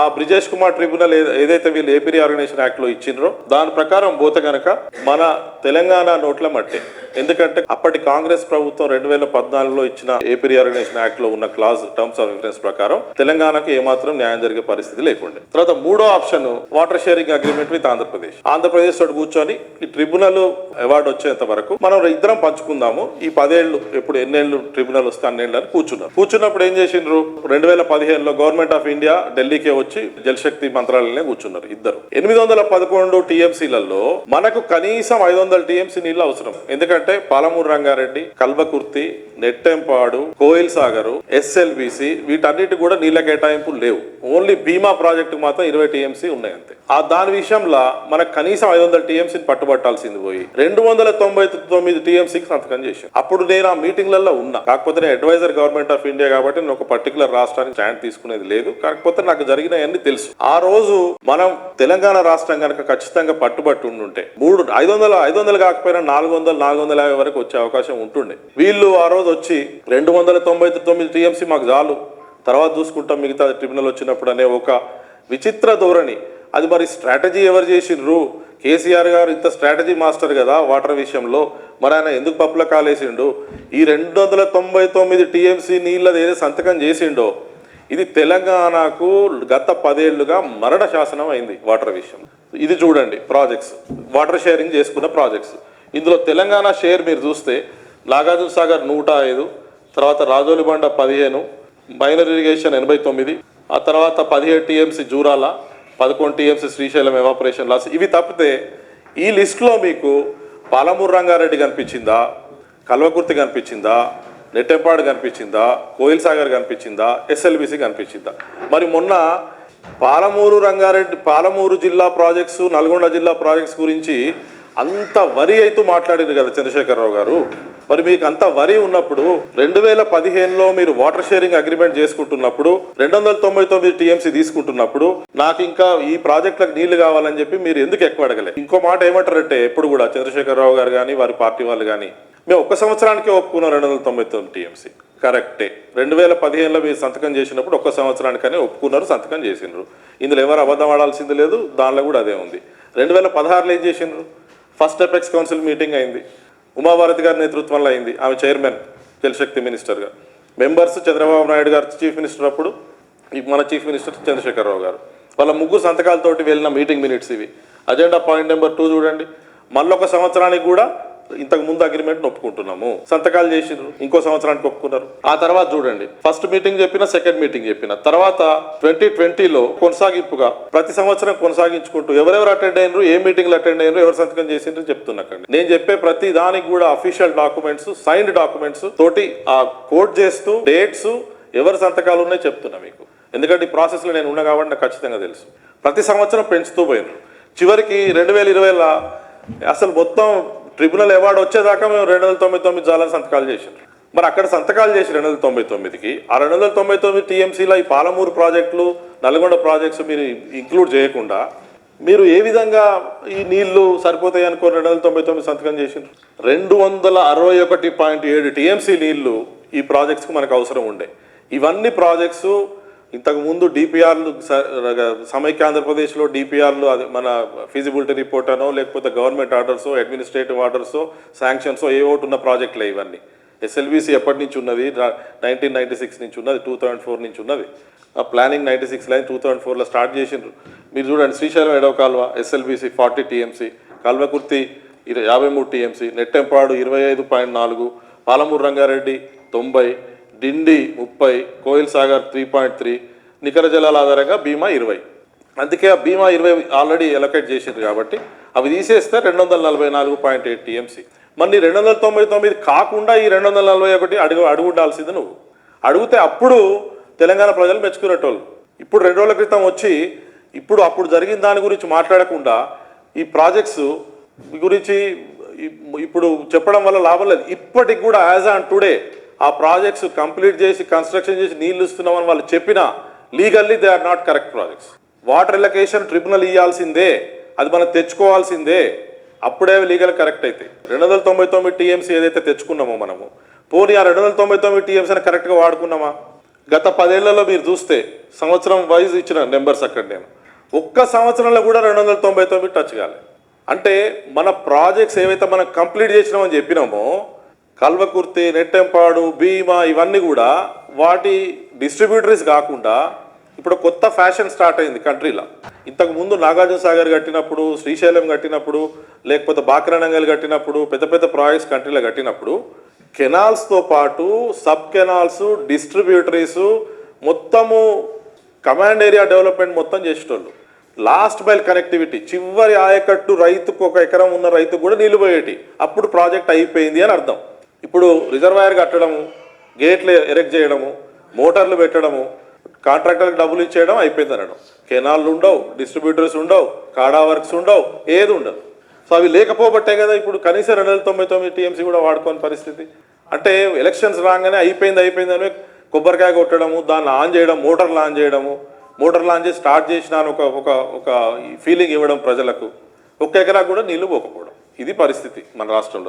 ఆ బ్రిజేష్ కుమార్ ట్రిబ్యునల్ ఏదైతే వీళ్ళు ఏపీ ఆర్గనైజేషన్ యాక్ట్లో ఇచ్చిండ్రో దాని ప్రకారం పోతే గనక మన తెలంగాణ నోట్ల మట్టే. ఎందుకంటే అప్పటి కాంగ్రెస్ ప్రభుత్వం రెండు వేల పద్నాలుగులో ఇచ్చిన ఏపీ ఆర్గనైజేషన్ యాక్ట్లో ఉన్న క్లాజ్ టర్మ్స్ ఆఫ్ రిఫరెన్స్ ప్రకారం తెలంగాణకు ఏమాత్రం న్యాయం జరిగే పరిస్థితి లేకుండే. తర్వాత మూడో option water sharing agreement with Andhra Pradesh. Andhra Pradesh తోటి కూర్చొని ఈ ట్రిబ్యునల్ అవార్డు వచ్చేంత వరకు మనం ఇద్దరం పంచుకుందాము. ఈ పదేళ్ళు ఎప్పుడు ఎన్నేళ్ళు ట్రిబ్యునల్ వస్తే అన్నేళ్ళు అని కూర్చున్నారు కూర్చున్నప్పుడు ఏం చేసిండ్రు? రెండు వేల పదిహేనులో గవర్నమెంట్ ఆఫ్ ఇండియా ఢిల్లీకే వచ్చి జలశక్తి మంత్రాలనే కూర్చున్నారు ఇద్దరు. ఎనిమిది వందల పదకొండు టీఎంసీలలో మనకు కనీసం ఐదు వందల టీఎంసీ నీళ్ళు అవసరం. ఎందుకంటే పాలమూరు రంగారెడ్డి కల్వకుర్తి నెట్టెంపాడు కోయిల్ సాగర్ ఎస్ఎల్బిసి వీటన్నిటి కూడా నీళ్ళ కేటాయింపులు లేవు. ఓన్లీ బీమా ప్రాజెక్టు మాత్రం ఇరవై టీఎంసీ ఉన్నాయి అంతే ఆ దాని విషయంలో మనకు కనీసం ఐదు వందల టీఎంసీని పట్టుబట్టాల్సింది పోయి రెండు వందల తొంభై తొమ్మిది టీఎంసీకి సంతకం చేశాను అప్పుడు నేను ఆ మీటింగ్లలో ఉన్నా. కాకపోతే నేను అడ్వైజర్ గవర్నమెంట్ ఆఫ్ ఇండియా కాబట్టి నేను ఒక పర్టికులర్ రాష్ట్రానికి స్టాండ్ తీసుకునేది లేదు. కాకపోతే నాకు జరిగిన జరిగినవన్నీ తెలుసు. ఆ రోజు మనం తెలంగాణ రాష్ట్రం కనుక ఖచ్చితంగా పట్టుబట్టి ఉండుంటే మూడు ఐదు వందల ఐదు వందలు కాకపోయినా నాలుగు వందలు నాలుగు వందల యాభై వరకు వచ్చే అవకాశం ఉంటుండే. వీళ్ళు ఆ రోజు వచ్చి రెండు వందల తొంభై తొమ్మిది టీఎంసీ మాకు చాలు. తర్వాత చూసుకుంటాం మిగతా ట్రిబ్యునల్ వచ్చినప్పుడు అనే ఒక విచిత్ర ధోరణి. అది మరి స్ట్రాటజీ ఎవరు చేసిండ్రు? కేసీఆర్ గారు ఇంత స్ట్రాటజీ మాస్టర్ కదా వాటర్ విషయంలో. మరి ఆయన ఎందుకు పప్పుల కాలేసిండు? ఈ రెండు వందల తొంభై తొమ్మిది టీఎంసీ నీళ్ళది ఏదో సంతకం చేసిండో ఇది తెలంగాణకు గత పదేళ్ళుగా మరణ శాసనం అయింది వాటర్ విషయం. ఇది చూడండి ప్రాజెక్ట్స్. వాటర్ షేరింగ్ చేసుకున్న ప్రాజెక్ట్స్. ఇందులో తెలంగాణ షేర్ మీరు చూస్తే నాగార్జున సాగర్ నూట ఐదు తర్వాత రాజోలిబండ పదిహేను మైనర్ ఇరిగేషన్ ఎనభై తొమ్మిది ఆ తర్వాత పదిహేడు టీఎంసీ జూరాల పదకొండు టీఎంసీ శ్రీశైలం ఎవాపరేషన్ లాస్ ఇవి తప్పితే ఈ లిస్టులో మీకు పాలమూరు రంగారెడ్డి కనిపించిందా? కల్వకుర్తి కనిపించిందా? నెట్టెంపాడు కనిపించిందా? కోయిల్ సాగర్ కనిపించిందా? ఎస్ఎల్బిసి కనిపించిందా? మరి మొన్న పాలమూరు రంగారెడ్డి పాలమూరు జిల్లా ప్రాజెక్ట్స్ నల్గొండ జిల్లా ప్రాజెక్ట్స్ గురించి అంత వరి అయితే మాట్లాడింది కదా చంద్రశేఖరరావు గారు. మరి మీకు అంత వరి ఉన్నప్పుడు రెండు వేల పదిహేనులో మీరు వాటర్ షేరింగ్ అగ్రిమెంట్ చేసుకుంటున్నప్పుడు రెండు వందల తొంభై తొమ్మిది టీఎంసీ తీసుకుంటున్నప్పుడు నాకు ఇంకా ఈ ప్రాజెక్టులకు నీళ్ళు కావాలని చెప్పి మీరు ఎందుకు ఎక్కువ అడగలేదు ఇంకో మాట ఏమంటారంటే ఎప్పుడు కూడా చంద్రశేఖరరావు గారు కానీ వారి పార్టీ వాళ్ళు కానీ మేము ఒక సంవత్సరానికి ఒప్పుకున్నాం రెండు వందల తొంభై తొమ్మిది టీఎంసీ. కరెక్టే రెండు వేల పదిహేనులో మీరు సంతకం చేసినప్పుడు ఒక్క సంవత్సరానికనే ఒప్పుకున్నారు సంతకం చేసిండ్రు. ఇందులో ఎవరు అబద్ధం ఆడాల్సింది లేదు దానిలో కూడా అదే ఉంది. రెండు వేల పదహారులో ఏం చేసిండ్రు? ఫస్ట్ ఎపెక్స్ కౌన్సిల్ మీటింగ్ అయింది. ఉమాభారతి గారి నేతృత్వంలో అయింది ఆమె చైర్మన్ జలశక్తి మినిస్టర్గా మెంబర్స్ చంద్రబాబు నాయుడు గారు చీఫ్ మినిస్టర్ అప్పుడు మన చీఫ్ మినిస్టర్ చంద్రశేఖరరావు గారు. వాళ్ళ ముగ్గురు సంతకాలతోటి వెళ్ళిన మీటింగ్ మినిట్స్ ఇవి. అజెండా పాయింట్ నెంబర్ టూ చూడండి. మళ్ళొక సంవత్సరానికి కూడా ఇంతకు ముందు అగ్రిమెంట్ ఒప్పుకుంటున్నాము. సంతకాలు చేసిండ్రు ఇంకో సంవత్సరానికి ఒప్పుకున్నారు. ఆ తర్వాత చూడండి. ఫస్ట్ మీటింగ్ చెప్పిన సెకండ్ మీటింగ్ చెప్పిన. తర్వాత ట్వంటీ ట్వంటీలో కొనసాగింపుగా ప్రతి సంవత్సరం కొనసాగించుకుంటూ ఎవరెవరు అటెండ్ అయినరు ఏ మీటింగ్లు అటెండ్ అయినరు ఎవరు సంతకం చేసిండ్రు చెప్తున్నాకండి. నేను చెప్పే ప్రతి దానికి కూడా అఫీషియల్ డాక్యుమెంట్స్ సైన్డ్ డాక్యుమెంట్స్ తోటి ఆ కోట్ చేస్తూ డేట్స్ ఎవరి సంతకాలు ఉన్నాయో చెప్తున్నా మీకు. ఎందుకంటే ఈ ప్రాసెస్లో నేను ఉన్నా కాబట్టి నాకు ఖచ్చితంగా తెలుసు. ప్రతి సంవత్సరం పెంచుతూ పోయినారు చివరికి రెండు వేల ఇరవైలో అసలు మొత్తం ట్రిబ్యునల్ అవార్డు వచ్చేదాకా మేము రెండు వందల తొంభై తొమ్మిది జాలని సంతకాలు చేసినారు మరి అక్కడ సంతకాలు చేసి రెండు వందల తొంభై తొమ్మిదికి ఆ రెండు వందల తొంభై తొమ్మిది టీఎంసీలో ఈ పాలమూరు ప్రాజెక్టులు నల్గొండ ప్రాజెక్ట్స్ మీరు ఇంక్లూడ్ చేయకుండా మీరు ఏ విధంగా ఈ నీళ్ళు సరిపోతాయి అనుకో రెండు వందల తొంభై తొమ్మిది సంతకం చేసిండ్రు? రెండు వందల అరవై ఒకటి పాయింట్ ఏడు టీఎంసీ నీళ్ళు ఈ ప్రాజెక్ట్స్కి మనకు అవసరం ఉండే. ఇవన్నీ ప్రాజెక్ట్స్ ఇంతకుముందు డిపిఆర్లు సమైక్య ఆంధ్రప్రదేశ్లో డిపిఆర్లు అది మన ఫీజిబిలిటీ రిపోర్ట్ అనో లేకపోతే గవర్నమెంట్ ఆర్డర్స్ అడ్మినిస్ట్రేటివ్ ఆర్డర్సో శాంక్షన్సో ఏ ఒకటి ఉన్న ప్రాజెక్టులే ఇవన్నీ. ఎస్ఎల్బిసి ఎప్పటి నుంచి ఉన్నది? నైన్టీన్ నైన్టీ సిక్స్ నుంచి ఉన్నది టూ థౌజండ్ ఫోర్ నుంచి ఉన్నది. ఆ planning ninety six line two thousand ఫోర్లో స్టార్ట్ చేసిండ్రు. మీరు చూడండి శ్రీశైలం ఎడవ కాలువ ఎస్ఎల్బిసి ఫార్టీ టీఎంసీ కల్వకుర్తి ఇర యాభై మూడు టీఎంసీ నెట్టెంపాడు ఇరవై ఐదు పాయింట్ నాలుగు పాలమూరు రంగారెడ్డి తొంభై డిండి ముప్పై Koil Sagar three point three నికర జలాల ఆధారంగా బీమా ఇరవై. అందుకే ఆ బీమా ఇరవై ఆల్రెడీ ఎలొకేట్ చేసింది కాబట్టి అవి తీసేస్తే రెండు వందల నలభై నాలుగు పాయింట్ ఎయిట్ టీఎంసీ. మరి రెండు వందల తొంభై తొమ్మిది కాకుండా ఈ రెండు వందల నలభై ఒకటి అడుగు అడుగుండాల్సింది నువ్వు. అడిగితే అప్పుడు తెలంగాణ ప్రజలు మెచ్చుకునేటోళ్ళు. ఇప్పుడు రెండు రోజుల క్రితం వచ్చి ఇప్పుడు అప్పుడు జరిగిన దాని గురించి మాట్లాడకుండా ఈ ప్రాజెక్ట్స్ గురించి ఇప్పుడు చెప్పడం వల్ల లాభం లేదు. ఇప్పటికి కూడా యాజ్ ఆన్ టుడే ఆ ప్రాజెక్ట్స్ కంప్లీట్ చేసి కన్స్ట్రక్షన్ చేసి నీళ్ళు ఇస్తున్నామని వాళ్ళు చెప్పినా legally they are not correct projects. Water allocation tribunal ఇవ్వాల్సిందే అది మనం తెచ్చుకోవాల్సిందే. అప్పుడే లీగల్ కరెక్ట్ అయితే రెండు వందల తొంభై తొమ్మిది టీఎంసీ ఏదైతే తెచ్చుకున్నామో మనము పోనీ ఆ రెండు వందల తొంభై తొమ్మిది టీఎంసీని కరెక్ట్గా వాడుకున్నామా? గత పదేళ్ళలో మీరు చూస్తే సంవత్సరం వైజ్ ఇచ్చిన నెంబర్స్ అక్కడ నేను. ఒక్క సంవత్సరంలో కూడా రెండు వందల తొంభై తొమ్మిది టచ్ కాలే. అంటే మన ప్రాజెక్ట్స్ ఏవైతే మనం కంప్లీట్ చేసినామని చెప్పినామో కల్వకుర్తి నెట్టెంపాడు భీమా ఇవన్నీ కూడా వాటి డిస్ట్రిబ్యూటరీస్ కాకుండా ఇప్పుడు కొత్త ఫ్యాషన్ స్టార్ట్ అయింది కంట్రీలో. ఇంతకు ముందు నాగార్జున సాగర్ కట్టినప్పుడు శ్రీశైలం కట్టినప్పుడు లేకపోతే బాక్రానంగల్ కట్టినప్పుడు పెద్ద పెద్ద ప్రాజెక్ట్స్ కంట్రీలో కట్టినప్పుడు కెనాల్స్తో పాటు సబ్ కెనాల్స్ డిస్ట్రిబ్యూటరీస్ మొత్తము కమాండ్ ఏరియా డెవలప్మెంట్ మొత్తం చేసేటోళ్ళు. లాస్ట్ మైల్ కనెక్టివిటీ చివరి ఆయకట్టు రైతుకు ఒక ఎకరం ఉన్న రైతుకు కూడా నీళ్ళు అప్పుడు ప్రాజెక్ట్ అయిపోయింది అని అర్థం. ఇప్పుడు రిజర్వాయర్ కట్టడము గేట్లు ఎరెక్ట్ చేయడము మోటార్లు పెట్టడము కాంట్రాక్టర్కి డబ్బులు ఇచ్చేయడం అయిపోయింది అనడం. కెనాళ్ళు ఉండవు డిస్ట్రిబ్యూటర్స్ ఉండవు కాడా వర్క్స్ ఉండవు ఏది ఉండదు. సో అవి లేకపోబట్టే కదా ఇప్పుడు కనీసం రెండు వేల తొంభై తొమ్మిది టీఎంసీ కూడా వాడుకోని పరిస్థితి. అంటే ఎలక్షన్స్ రాగానే అయిపోయింది అయిపోయింది అని కొబ్బరికాయ కొట్టడము దాన్ని ఆన్ చేయడం మోటార్లు ఆన్ చేయడము. మోటార్లు ఆన్ చేసి స్టార్ట్ చేసిన ఒక ఒక ఒక ఫీలింగ్ ఇవ్వడం ప్రజలకు. ఒక్క ఎకరా కూడా నీళ్ళు పోకపోవడం. ఇది పరిస్థితి మన రాష్ట్రంలో.